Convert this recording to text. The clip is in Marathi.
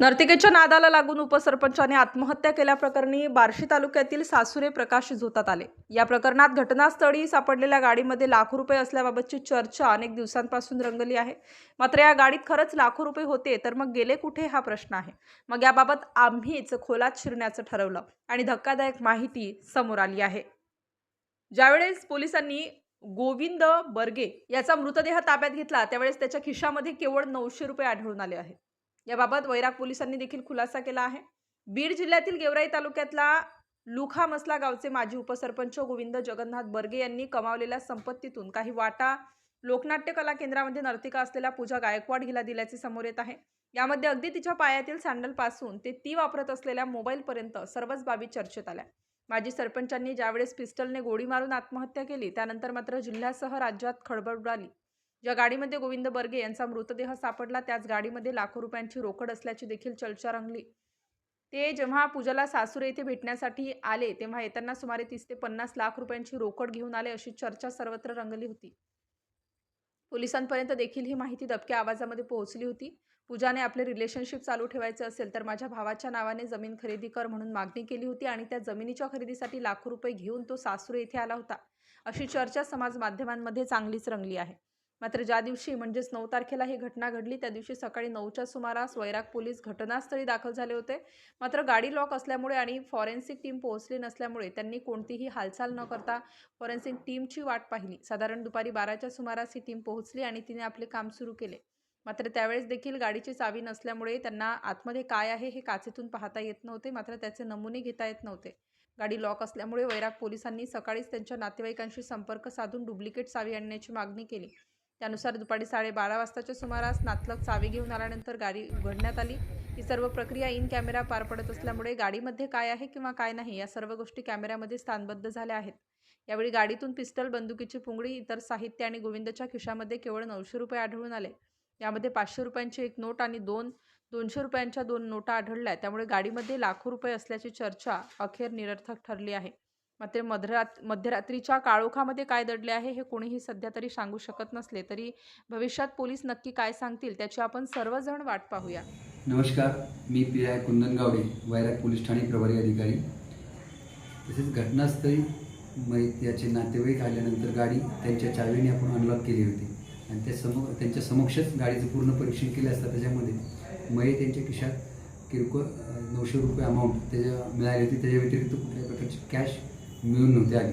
नर्तिकेच्या नादाला लागून उपसरपंचाने आत्महत्या केल्याप्रकरणी बार्शी तालुक्यातील सासुरे प्रकाश झोतात आले. या प्रकरणात घटनास्थळी सापडलेल्या गाडीमध्ये लाखो रुपये असल्याबाबतची चर्चा अनेक दिवसांपासून रंगली आहे. मात्र या गाडीत खरंच लाखो रुपये होते तर मग गेले कुठे हा प्रश्न आहे? मग याबाबत आम्हीच खोलात शिरण्याचं ठरवलं आणि धक्कादायक माहिती समोर आली आहे. ज्यावेळेस पोलिसांनी गोविंद बर्गे याचा मृतदेह ताब्यात घेतला त्यावेळेस त्याच्या खिशामध्ये केवळ नऊशे रुपये आढळून आले आहेत. याबाबत वैराग पोलिसांनी देखील खुलासा केला आहे. बीड जिल्ह्यातील गेवराई तालुक्यातला लुखा मसला गावचे माजी उपसरपंच गोविंद जगन्नाथ बर्गे यांनी कमावलेल्या संपत्तीतून काही वाटा लोकनाट्य कला केंद्रामध्ये नर्तिका असलेल्या पूजा गायकवाड हिला दिल्याचे समोर येत आहे. यामध्ये अगदी तिच्या पायातील सँडलपासून ते ती वापरत असलेल्या मोबाईलपर्यंत सर्वच बाबी चर्चेत आल्या. माजी सरपंचांनी ज्यावेळेस पिस्टलने गोळी मारून आत्महत्या केली त्यानंतर मात्र जिल्ह्यासह राज्यात खळबळ उडाली. ज्या गाडीमध्ये गोविंद बर्गे यांचा मृतदेह सापडला त्याच गाडीमध्ये लाखो रुपयांची रोकड असल्याची देखील चर्चा रंगली. ते जेव्हा पूजाला सासुरे येथे भेटण्यासाठी आले तेव्हा येताना सुमारे तीस ते पन्नास लाख रुपयांची रोकड घेऊन आले अशी चर्चा सर्वत्र रंगली होती. पोलिसांपर्यंत देखील ही माहिती दबक्या आवाजामध्ये पोहोचली होती. पूजाने आपले रिलेशनशिप चालू ठेवायचे असेल तर माझ्या भावाच्या नावाने जमीन खरेदी कर म्हणून मागणी केली होती आणि त्या जमिनीच्या खरेदीसाठी लाखो रुपये घेऊन तो सासुरे येथे आला होता. अशी चर्चा समाज माध्यमांमध्ये चांगलीच रंगली आहे. मात्र ज्या दिवशी म्हणजेच नऊ तारखेला ही घटना घडली त्या दिवशी सकाळी नऊच्या सुमारास वैराग पोलीस घटनास्थळी दाखल झाले होते. मात्र गाडी लॉक असल्यामुळे आणि फॉरेन्सिक टीम पोहोचली नसल्यामुळे त्यांनी कोणतीही हालचाल न करता फॉरेन्सिक टीमची वाट पाहिली. साधारण दुपारी बाराच्या सुमारास ही टीम पोहोचली आणि तिने आपले काम सुरू केले. मात्र त्यावेळेस देखील गाडीची चावी नसल्यामुळे त्यांना आतमध्ये काय आहे हे काचेतून पाहता येत नव्हते मात्र त्याचे नमुने घेता येत नव्हते. गाडी लॉक असल्यामुळे वैराग पोलिसांनी सकाळीच त्यांच्या नातेवाईकांशी संपर्क साधून डुप्लिकेट चावी आणण्याची मागणी केली. त्यानुसार दुपारी साडेबारा वाजताच्या सुमारास नातलग चावी घेऊन आल्यानंतर गाडी उघडण्यात आली. ही सर्व प्रक्रिया इन कॅमेरा पार पडत असल्यामुळे गाडीमध्ये काय आहे किंवा काय नाही या सर्व गोष्टी कॅमेऱ्यामध्ये स्थानबद्ध झाल्या आहेत. यावेळी गाडीतून पिस्टल बंदुकीची पुंगडी इतर साहित्य आणि गोविंदच्या खिशामध्ये केवळ नऊशे रुपये आढळून आले. यामध्ये पाचशे रुपयांची एक नोट आणि दोन दोनशे रुपयांच्या दोन नोटा आढळल्या. त्यामुळे गाडीमध्ये लाखो रुपये असल्याची चर्चा अखेर निरर्थक ठरली आहे. मात्र मध्यरात मध्यरात्रीच्या काळोखामध्ये काय दडले आहे हे कोणीही सध्या तरी सांगू शकत नसले तरी भविष्यात पोलीस नक्की काय सांगतील त्याची आपण सर्वजण वाट पाहूया. नमस्कार मी P I Kundan Gawade Vairag police Thane प्रभारी अधिकारी. तसेच घटनास्थळी मयत याचे नातेवाईक आल्यानंतर गाडी त्यांच्या चावीने आपण अनलॉक केली होती. आणि त्या समो त्यांच्या समक्षच गाडीचं पूर्ण परीक्षण केलं असतं. त्याच्यामध्ये मयत त्यांच्या खिशात किरकोळ नऊशे रुपये अमाऊंट त्याच्या मिळाली होती. त्याच्या व्यतिरिक्त कुठल्या प्रकारची कॅश मिळून नव्हती आली